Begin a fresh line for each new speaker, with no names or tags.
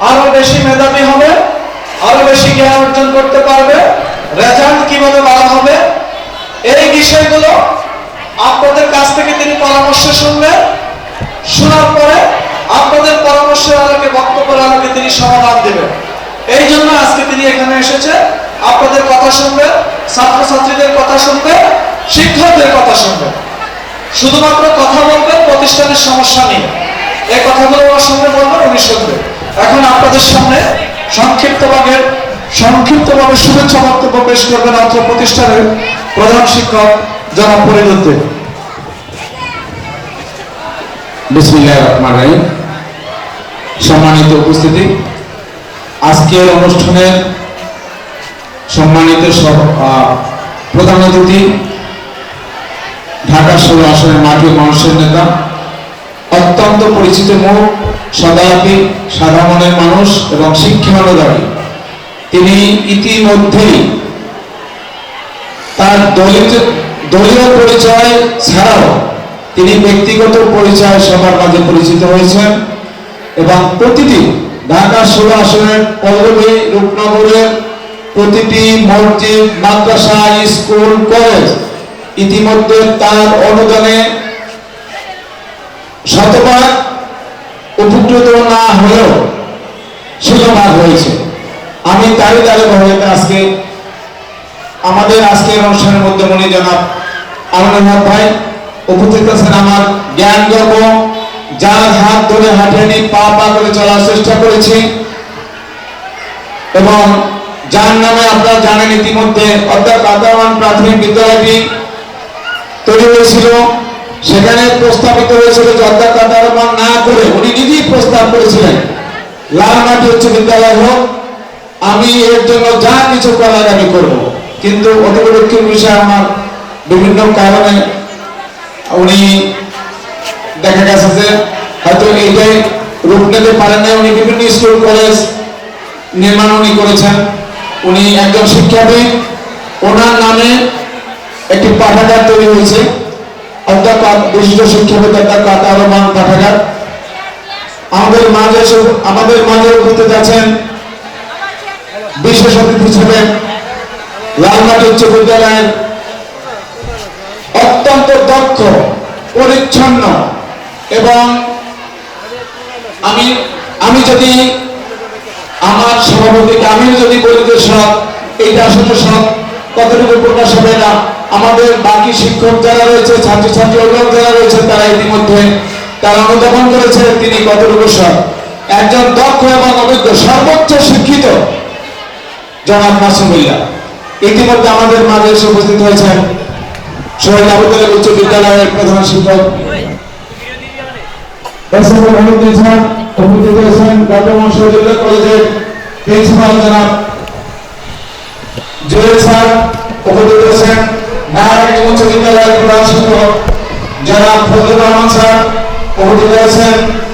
আরও বেশি মেধাবী হবে, আরও বেশি জ্ঞান অর্জন করতে পারবে। রেজাল্ট কীভাবে ভালো হবে? এই বিষয়গুলো আপনাদের কাছ থেকে তিনি পরামর্শ শুনবেন। শোনার পরে আপনাদের পরামর্শের আলোকে, বক্তব্যের আলোকে তিনি সমাধান দেবেন। এই জন্য আজকে তিনি এখানে এসেছে। আপনাদের কথা শুনবেন, ছাত্রছাত্রীদের কথা শুনবেন, শিক্ষকদের কথা শুনবেন। শুধুমাত্র কথা বলবেন, প্রতিষ্ঠানের সমস্যা নেই এই কথাগুলো ওনার সামনে বলবেন, উনি শুনবেন। এখন আপনাদের সামনে সংক্ষিপ্তভাবে সংক্ষিপ্তভাবে শুভেচ্ছা বক্তব্য পেশ করবেন অত্র প্রতিষ্ঠানের প্রধান শিক্ষক জনাব
রহিম। সম্মানিত উপস্থিতি। আজকের অনুষ্ঠানের সম্মানিত প্রধান অতিথি, ঢাকা ষোলো আসনের ও মানুষের নেতা, অত্যন্ত পরিচিত মুখ সদাপি সাদা মনের মানুষ এবং শিক্ষানুদারী তিনি ইতিমধ্যেই তার দলিত, দলীয় পরিচয় ছাড়াও তিনি ব্যক্তিগত পরিচয় সবার মাঝে পরিচিত হয়েছেন এবং প্রতিটি ঢাকা ষোলো আসনের পল্লবী রূপনগরের প্রতিটি মসজিদ, মাদ্রাসা, স্কুল, কলেজ ইতিমধ্যে তার অনুদানে না হলেও হয়েছে আমি তারই আজকে, আমাদের আজকের অনুষ্ঠানের মধ্যে মনে আনন্দ ভাই, উপস্থিত আছেন আমার জ্ঞান গর্ব যার হাত ধরে হাঁটেনি, পা পা করে চলার চেষ্টা করেছি। এবং যার নামে আপনারা জানেন ইতিমধ্যে, অর্থাৎ আদামান প্রাথমিক বিদ্যালয়টি তৈরি হয়েছিল। সেখানে প্রস্তাবিত হয়েছিল যে আদারমান না করে প্রস্তাব করেছিলেন। লালমাটি উচ্চ বিদ্যালয় হোক আমি এর জন্য যা কিছু করার আমি করব। কিন্তু দুঃখের বিষয় আমার বিভিন্ন কারণে উনি দেখা গেছে যে হয়তো এইটাই রূপ নিতে পারেন না উনি বিভিন্ন স্কুল, কলেজ নির্মাণ উনি করেছেন। উনি একজন শিক্ষাবিদ। ওনার নামে একটি পাঠাগার তৈরি হয়েছে। অধ্যক্ষ বিশিষ্ট শিক্ষাবিদ অধ্যক্ষ আতার রহমান পাঠাগার। আমাদের মাঝে আমাদের মাঝে উপস্থিত আছেন বিশেষ অতিথি হিসেবে লালমাটি উচ্চ বিদ্যালয়ের অত্যন্ত দক্ষ, পরিচ্ছন্ন এবং আমি আমি যদি আমার সভাপতিকে আমি যদি বলি যে সব, এইটা আসলে সব কতটুকু প্রকাশ হবে না, আমাদের বাকি শিক্ষক যারা রয়েছে, ছাত্রছাত্রী, অভিভাবক যারা রয়েছে, তারা ইতিমধ্যে তারা অনুধাবন করেছে তিনি কতটুকু সব একজন দক্ষ এবং অভিজ্ঞ, সর্বোচ্চ শিক্ষিত জনাব মাসুমুল্লাহ ইতিমধ্যে আমাদের মাঝে এসে উপস্থিত হয়েছেন শহীদ আবুদ্দালের উচ্চ বিদ্যালয়ের প্রধান শিক্ষক। প্রিন্সিপাল জনাব। রহমান স্যার। উপস্থিত হয়েছেন